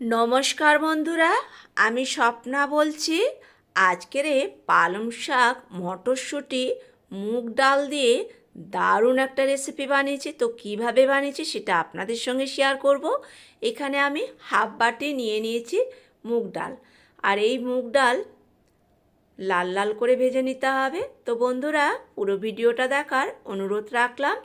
নমস্কার বন্ধুরা, আমি স্বপ্না বলছি। আজকের পালং শাক, মটরশুঁটি, মুগ ডাল দিয়ে দারুণ একটা রেসিপি বানিয়েছি। তো কীভাবে বানিয়েছি সেটা আপনাদের সঙ্গে শেয়ার করব। এখানে আমি হাফ বাটি নিয়ে নিয়েছি মুগ ডাল। আর এই মুগ ডাল লাল লাল করে ভেজে নিতে হবে। তো বন্ধুরা, পুরো ভিডিওটা দেখার অনুরোধ রাখলাম।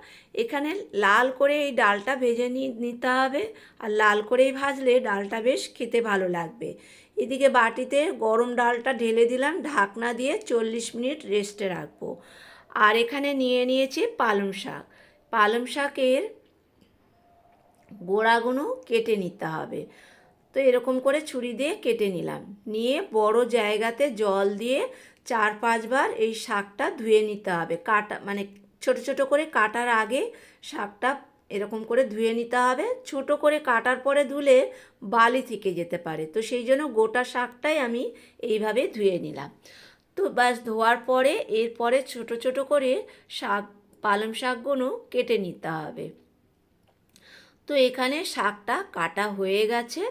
এখানে লাল করে এই ডালটা ভেজে নিতে হবে আর লাল করেই ভাজলে ডালটা বেশ খেতে ভালো লাগবে। এদিকে বাটিতে গরম ডালটা ঢেলে দিলাম, ঢাকনা দিয়ে চল্লিশ মিনিট রেস্টে রাখব। আর এখানে নিয়ে নিয়েছি পালং শাক। পালং শাকের গোড়াগুলো কেটে নিতে হবে। তো এরকম করে ছুরি দিয়ে কেটে নিলাম। নিয়ে বড় জায়গাতে জল দিয়ে চার পাঁচবার এই শাকটা ধুয়ে নিতে হবে। কাটা মানে ছোট ছোট করে কাটার আগে শাকটা এরকম করে ধুয়ে নিতে হবে। ছোট করে কাটার পরে ধুলে বালি থেকে যেতে পারে। তো সেই জন্য গোটা শাকটাই আমি এইভাবে ধুয়ে নিলাম। তো ব্যাস ধোয়ার পরে এরপরে ছোট ছোট করে শাক, পালং শাকগুলো কেটে নিতে হবে। তো এখানে শাকটা কাটা হয়ে গেছে।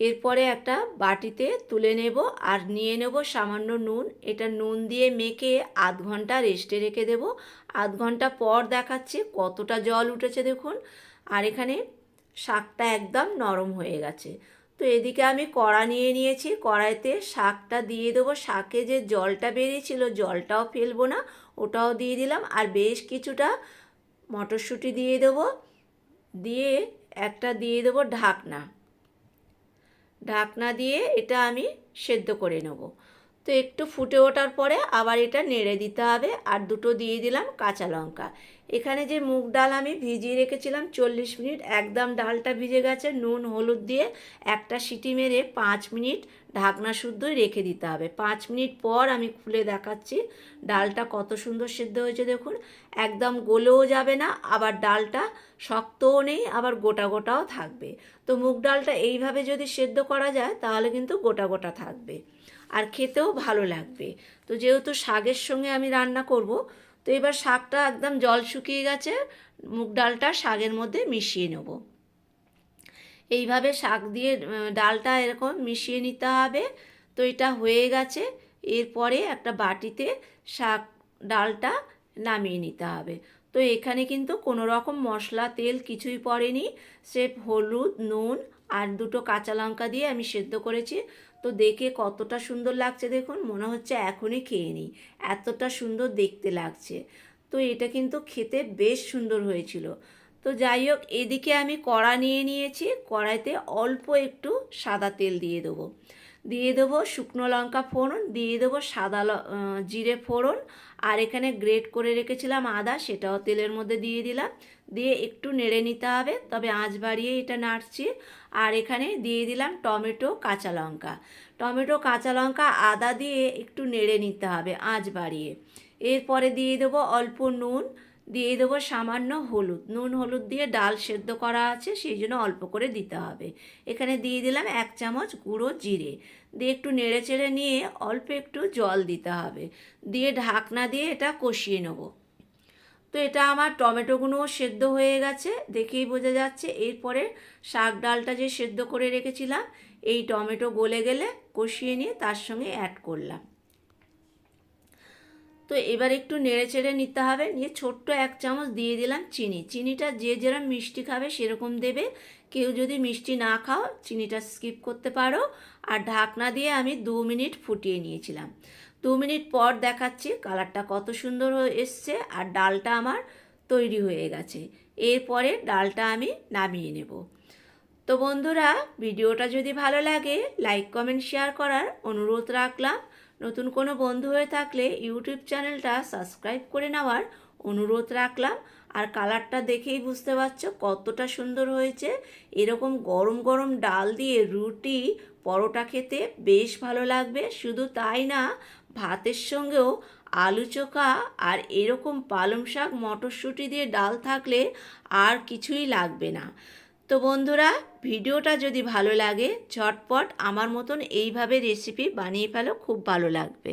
এরপরে একটা বাটিতে তুলে নেব আর নিয়ে নেব সামান্য নুন। এটা নুন দিয়ে মেখে আধ ঘণ্টা রেস্টে রেখে দেব। আধ ঘণ্টা পর দেখাচ্ছি কতটা জল উঠেছে দেখুন। আর এখানে শাকটা একদম নরম হয়ে গেছে। তো এদিকে আমি কড়া নিয়ে নিয়েছি। কড়াইতে শাকটা দিয়ে দেবো। শাকে যে জলটা বেরিয়েছিল, জলটাও ফেলব না, ওটাও দিয়ে দিলাম। আর বেশ কিছুটা মটরশুঁটি দিয়ে দেবো। দিয়ে একটা দিয়ে দেবো ঢাকনা। ঢাকনা দিয়ে এটা আমি সেদ্ধ করে নেব। তো একটু ফুটে ওঠার পরে আবার এটা নেড়ে দিতে হবে আর দুটো দিয়ে দিলাম কাঁচা লঙ্কা। এখানে যে মুগ ডাল আমি ভিজিয়ে রেখেছিলাম চল্লিশ মিনিট, একদম ডালটা ভিজে গেছে, নুন, হলুদ দিয়ে একটা সিটি মেরে পাঁচ মিনিট ঢাকনা শুদ্ধই রেখে দিতে হবে। পাঁচ মিনিট পর আমি খুলে দেখাচ্ছি ডালটা কত সুন্দর সেদ্ধ হয়েছে দেখুন। একদম গলেও যাবে না, আবার ডালটা শক্তও নেই, আবার গোটা গোটাও থাকবে। তো মুগ ডালটা এইভাবে যদি সেদ্ধ করা যায়, তাহলে কিন্তু গোটা গোটা থাকবে। আর খেতেও ভালো লাগবে। তো যেহেতু শাকের সঙ্গে আমি রান্না করব, তো এবার শাকটা একদম জল শুকিয়ে গেছে, মুগ ডালটা শাকের মধ্যে মিশিয়ে নেব। এইভাবে শাক দিয়ে ডালটা এরকম মিশিয়ে নিতে হবে। তো এটা হয়ে গেছে। এরপরে একটা বাটিতে শাক ডালটা নামিয়ে নিতে হবে। তো এখানে কিন্তু কোনো রকম মশলা, তেল কিছুই পড়েনি। সেফ হলুদ, নুন আর দুটো কাঁচা লঙ্কা দিয়ে আমি সেদ্ধ করেছি। তো দেখে কতটা সুন্দর লাগছে দেখুন, মনে হচ্ছে এখনই খেয়ে নিই। এতটা সুন্দর দেখতে লাগছে। তো এটা কিন্তু খেতে বেশ সুন্দর হয়েছিল। তো যাই হোক, এদিকে আমি কড়া নিয়ে নিয়েছি। কড়াইতে অল্প একটু সাদা তেল দিয়ে দেবো। দিয়ে দেবো শুকনো লঙ্কা ফোড়ন, দিয়ে দেবো সাদা জিরে ফোড়ন। আর এখানে গ্রেট করে রেখেছিলাম আদা, সেটাও তেলের মধ্যে দিয়ে দিলাম। দিয়ে একটু নেড়ে নিতে হবে, তবে আঁচ বাড়িয়ে এটা নাড়ছি। আর এখানে দিয়ে দিলাম টমেটো, কাঁচা লঙ্কা। টমেটো, কাঁচা লঙ্কা, আদা দিয়ে একটু নেড়ে নিতে হবে আঁচ বাড়িয়ে। এরপরে দিয়ে দেবো অল্প নুন দিয়ে দেবো সামান্য হলুদ। নুন হলুদ দিয়ে ডাল সেদ্ধ করা আছে, সেই জন্য অল্প করে দিতে হবে। এখানে দিয়ে দিলাম এক চামচ গুঁড়ো জিরে। দিয়ে একটু নেড়ে চেড়ে নিয়ে অল্প একটু জল দিতে হবে। দিয়ে ঢাকনা দিয়ে এটা কষিয়ে নেব। তো এটা আমার টমেটোগুলোও সেদ্ধ হয়ে গেছে, দেখেই বোঝা যাচ্ছে। এরপরে শাক ডালটা যে সেদ্ধ করে রেখেছিলাম, এই টমেটো গলে গেলে কষিয়ে নিয়ে তার সঙ্গে অ্যাড করলাম। তো এবার একটু নেড়ে চেড়ে নিতে হবে। নিয়ে ছোট্ট এক চামচ দিয়ে দিলাম চিনি। চিনিটা যে যেরকম মিষ্টি খাবে সেরকম দেবে। কেউ যদি মিষ্টি না খাও, চিনিটা স্কিপ করতে পারো। আর ঢাকনা দিয়ে আমি দু মিনিট ফুটিয়ে নিয়েছিলাম। দু মিনিট পর দেখাচ্ছি কালারটা কত সুন্দর হয়ে এসছে আর ডালটা আমার তৈরি হয়ে গেছে। এরপরে ডালটা আমি নামিয়ে নেব। তো বন্ধুরা, ভিডিওটা যদি ভালো লাগে, লাইক, কমেন্ট, শেয়ার করার অনুরোধ রাখলাম। নতুন কোনো বন্ধু হয়ে থাকলে ইউটিউব চ্যানেলটা সাবস্ক্রাইব করে নেওয়ার অনুরোধ রাখলাম। আর কালারটা দেখেই বুঝতে পারছ কতটা সুন্দর হয়েছে। এরকম গরম গরম ডাল দিয়ে রুটি, পরোটা খেতে বেশ ভালো লাগবে। শুধু তাই না, ভাতের সঙ্গেও আলু চোখা আর এরকম পালং শাক, মটরশুঁটি দিয়ে ডাল থাকলে আর কিছুই লাগবে না। তো বন্ধুরা, ভিডিওটা যদি ভালো লাগে, ঝটপট আমার মতন এইভাবে রেসিপি বানিয়ে ফেলো, খুব ভালো লাগবে।